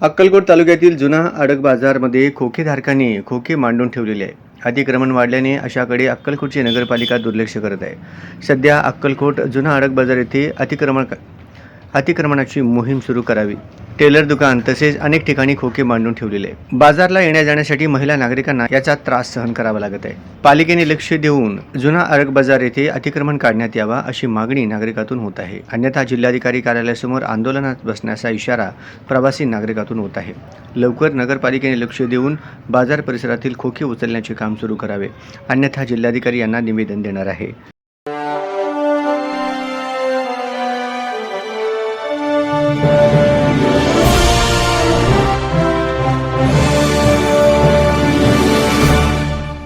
अक्कलकोट तालुक्यातील जुना अडक बाजारमध्ये खोकेधारकांनी खोके मांडून ठेवलेले आहे. अतिक्रमण वाढल्याने अशाकडे अक्कलकोटची नगरपालिका दुर्लक्ष करत आहे. सध्या अक्कलकोट जुना अडक बाजार येथे अतिक्रमण अतिक्रमणाची मोहीम सुरू करावी. टेलर दुकान तसेच अनेक ठिकाणी खोके मांडून ठेवलेले. आहे बाजारला येण्या जाण्यासाठी महिला नागरिकांना याचा त्रास सहन करावा लागत आहे. पालिकेने लक्ष देऊन जुना अरग बाजार येथे अतिक्रमण काढण्यात यावा अशी मागणी नागरिकातून होत आहे. अन्यथा जिल्हाधिकारी कार्यालयासमोर आंदोलनात बसण्याचा इशारा प्रवासी नागरिकातून होत आहे. लवकर नगरपालिकेने लक्ष देऊन बाजार परिसरातील खोके उचलण्याचे काम सुरू करावे. अन्यथा जिल्हाधिकारी यांना निवेदन देणार आहे.